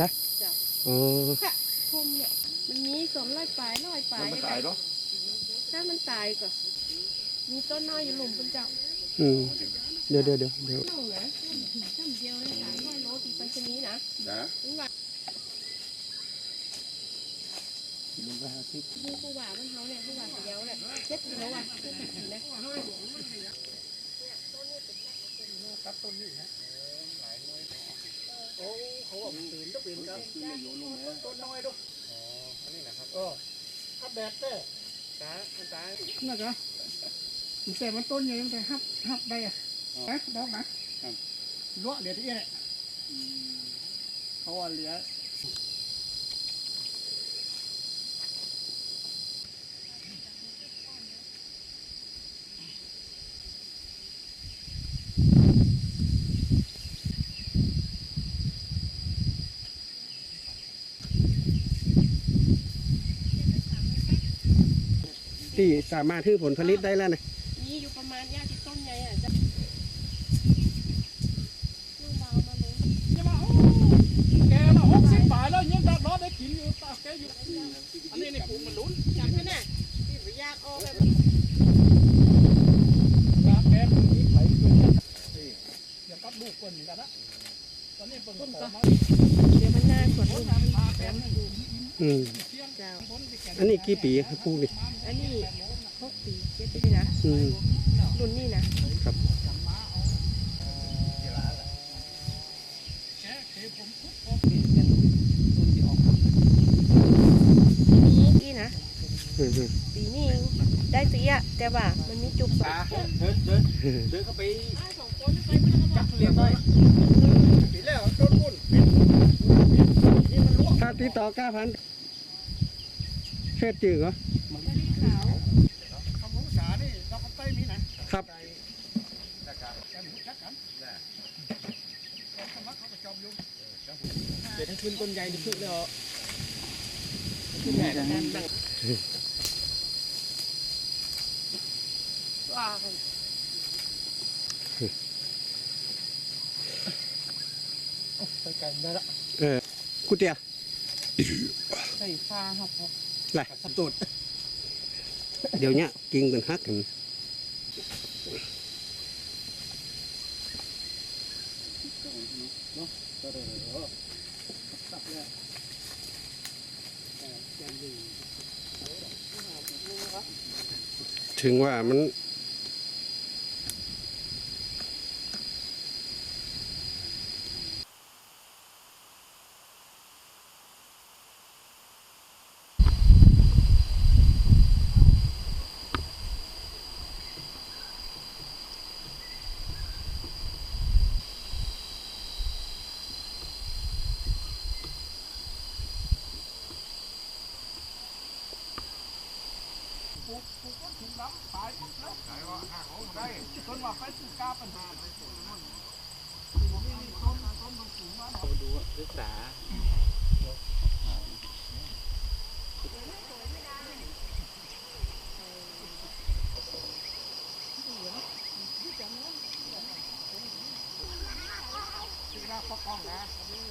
ลูกเลยอ๋อพมเนี่ยมันมีสองร้อยปลายร้อยปลามันยไม่ตายเนาะถ้ามันตายก็มีต้นน้อยอยู่หลุมเป็นเจ้าอืมเดี๋ยวเดี๋ยวเดี๋ยวเดี๋ยวเน่านะจำเดียวเลยสามร้อยโลตีไปชนี้นะนะถึงว่ากิโลละห้าสิบดูผู้ว่ามัน เขาเนี่ยผู้ว่าเดียวแหละเจ็ดกิโลอะคือติดนะคือไม่โยนลงนะนั่นก็มันแต่มันต้นใหญ่มันแต่ฮับฮับได้อะนะดอกนะลวกเดี๋ยวที่เนี่ยเขาว่าเหลือ ที่สามารถที่ผลผลิตได้แล้วนะมีอยู่ประมาณยาที่ต้นใหญ่อะจะลูกเบามาลงจะมาโอ้แกมาหกสิบบาทแล้วยังดับรอได้กินอยู่ตาแกอยู่ อันนี้นี่ปลูกมันลุ้นจับแค่น่ะที่ไปยากออกแบบยาแกมันมีไผ่เกินอย่ากัดลูกคนเหมือนกันนะตอนนี้เปิดต้นก็เดี๋ยวมันนานกว่าลูกพาแกมันอยู่อืมเจ้า อันนี้กี่ปีครับปลูกนี่อันนี้หกปีเจ็ดปีนะอืมรุ่นนี้นะครับแกเคยผมคุกปีนี้นะอืมอืมปีนี้ได้สีอะแต่ว่ามันมีจุกสองเดินเดินเดินเข้าไปสองคนไปเพื่อนจับเรียบร้อยปีแล้วต้นบุญนี่มันลวกถ้าติดต่อเก้าพัน เช็ดจืดเหรอมะลิขาวคำรู้สานี่เราก็ใต้มีนะครับแกมันชักกันสมัครเขาก็จอมอยู่เดี๋ยวถ้าขึ้นต้นใหญ่จะขึ้นแล้วขึ้นใหญ่แล้วกันแบบว้าวไปไกลได้ละเออกูเตียใส่ฟ้าครับ ไรสับตุดเดี๋ยวเนี้ยกิ่งเป็นฮักกันสับเลยถึงว่ามัน ถุงดำตายปุ๊บเลยตายว่า หักของได้ต้นว่าไปสู่กาปัญหาเลยต้นมันผมนี่นี่ต้นต้นมันสูงมากดูศึกษาที่ราปกป้องนะนี่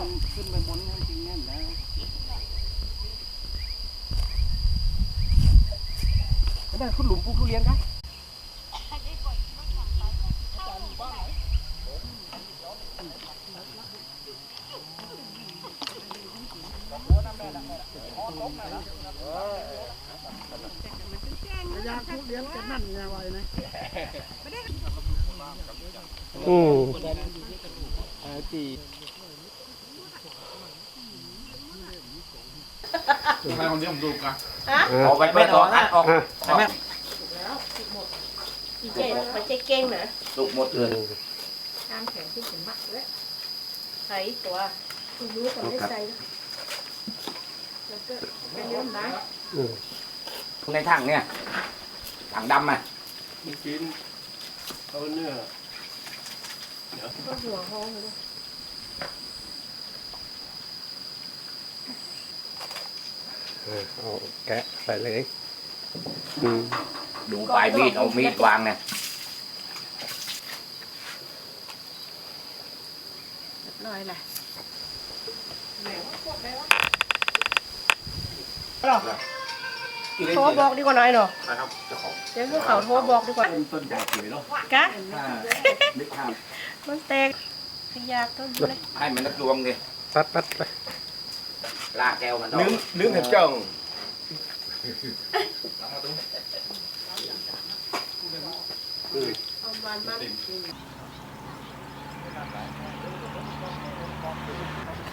มันขึ้นไปบนจริงๆนั่นนะ นั่นคุณหลุมปลูกทุเรียนครับยางทุเรียนกันนั่นไงไว้นะอืมตีทำไมคนนี้ผมดูกัน อะออกไปไม่ออกนะออกอะใช่ไหม อีเจ๊ไปเจ๊เก่งนะสุกหมดเลยน้ำแข็งที่ถึงมากเลยใส่ตัวคุณรู้แต่ไม่ใส่นะแล้วก็ไปเลี้ยงนะอืมในถังเนี่ยถังดำอะเมื่อกี้เอาเนื้อก็หัวห้องเลย เออเอาแกะใส่เลยอืมดูปลายมีดเอามีดวางเนี่ยเรียบร้อยแหละแหมว่าพวกได้วะโทรบอกดีกว่าน้อยเนาะนะครับเจ้าของเดี๋ยวพวกเขาโทรบอกดีกว่าต้นต้นใหญ่สวยเนาะกะถ้าไม่ทมันแตกขยากต้นเลยำให้มันนักดวงเลยปัดปัดไป ลากแก้วมันดอกลืมลืมเห็นเจ้าเอามันมัน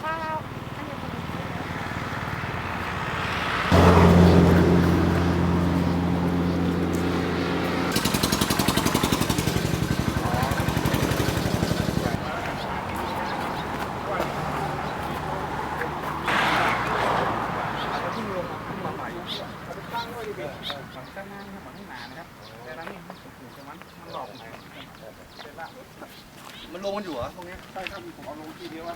ข้าว มันลงมันอยู่เหรอตรงนี้ใช่ครับผมเอาลงทีเดียวว่า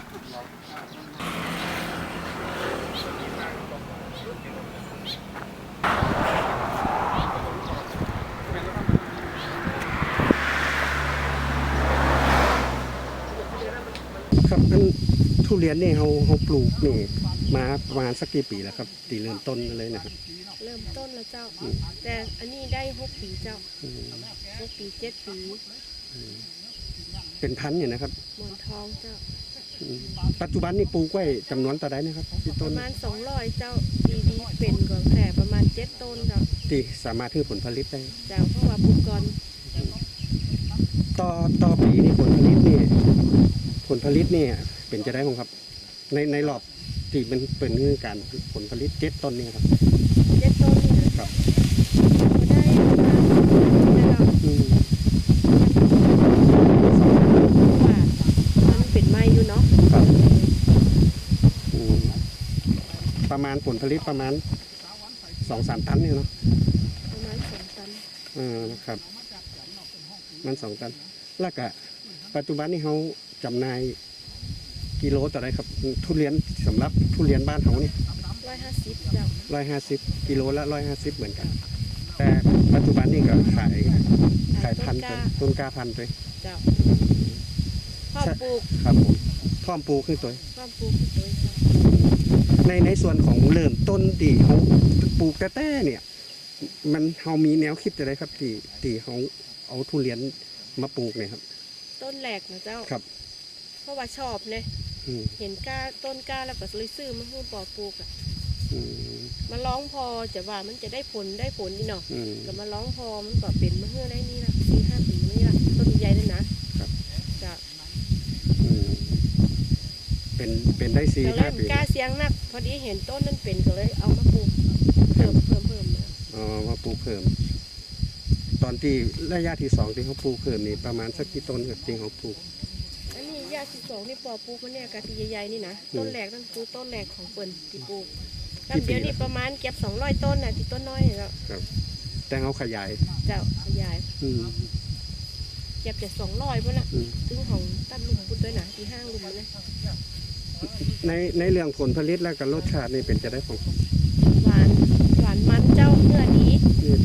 ครับอันทุเรียนนี่เขาเขาปลูกนี่มาประมาณสักกี่ปีแล้วครับตีเริ่มต้นเลยนะครับ เริ่มต้นแล้วเจ้า แต่อันนี้ได้หกปีเจ้าอืมหกปีเจ็ดปี เป็นพันธุ์เนี่ยนะครับ หมอนทองเจ้าอืมปัจจุบันนี่ปลูกไว้จำนวนต่อได้นะครับที่ปต้นระมาณสองร้อยเจ้าปีนี้เป็นก่อนแผ่ประมาณเจ็ดต้นเจ้าที่สามารถให้ผลผลิตได้ เจ้าเพราะว่าปลูกก่อนต่อต่อปีนี่ผลผลิตนี่ผลผลิตนี่เป็นจะได้ของครับ ในในรอบที่เป็นเป็นเรื่องการผลผลิตเจ็ดต้นนี่ครับเจ็ดต้นนี่นะครับ ก็ได้ประมาณได้เรา อืม ว่ามันเป็นไม้อยู่เนาะ ครับอืมประมา ณผลผลิตประมาณสองสามตันเนี่ยเนาะประมาณสองตันเออครับมันสองตัน แล้วก็ปัจจุบันนี้เขาจำหน่ายกิโลต่อไรครับ ทุเรียนสำหรับทุเรียนบ้านเขานี่ร้อยห้าสิบเจ้าร้อยห้าสิบกิโลละร้อยห้าสิบเหมือนกัน แต่ปัจจุบันนี่ก็ขายขายพันธุ์ต้ไปกล้าต้นกล้าพันธุ์ไปเจ้าพ่อปลูกครับผมพร้อมปลูกขึ้นตัวพ่อปลูกสวยเจ้า ในในส่วนของเริ่มต้นที่เขาปลูกแต่แต่เนี่ย มันเขามีแนวคิดอะไรครับที่ที่เขาเอาทุเรียนมาปลูกเนี่ยครับ ต้นแหลกนะเจ้าครับ เพราะว่าชอบเนี่ยอืมเห็นกล้าต้นกล้าแล้วก็เลยซื้อมาให้ปอปลูกอะอืมมาร้องพอจะว่ามันจะได้ผลได้ผลนี่เนาะอืมก็มาร้องพอมันก็เป็นมาเฮือได้นี่ละสี่ห้าปีนี่ละต้นใหญ่เลยนะครับ จะ อืม เป็นเป็นได้สี่ก็เลห้ายปีกล้าเสียงนัก พอดีเห็นต้นนั้นเป็นก็เลยเอามาปลูกเพิ่มเพิ่มเพิ่มมาอ๋อมาปลูกเพิ่ม ตอนที่ระยะที่สองที่เขาปลูกเพิ่มนี่ประมาณสักกี่ต้นครับจริงเขาปลูก อันนี้ยาสิบสองนี่ปอปลูกมันเนี่ยกะทิใหญ่ๆนี่นะอืมต้นแรกนั่นคือต้นแรกของเปิ่นที่ปลูกกี่แล้วปี เดี๋ยวนี้ประมาณเก็บสองร้อยต้นน่ะที่ต้นน้อยเนี่ยแล้วแต่เขาขยายเจ้าขยาย อืม เก็บจะสองร้อยพุ่นละอืม ถึงของตัดลุมพุ่นด้วยนะที่ห้างลุมเลยในในเรื่องผลผลิตและก็รสชาตินี่เป็นจะได้ของหวานหวานมันเจ้าเนื้อดีนี่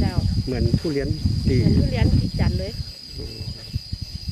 เจ้าเหมือนทุเรียนเหดีมือนทุเรียนที่จันทร์เลย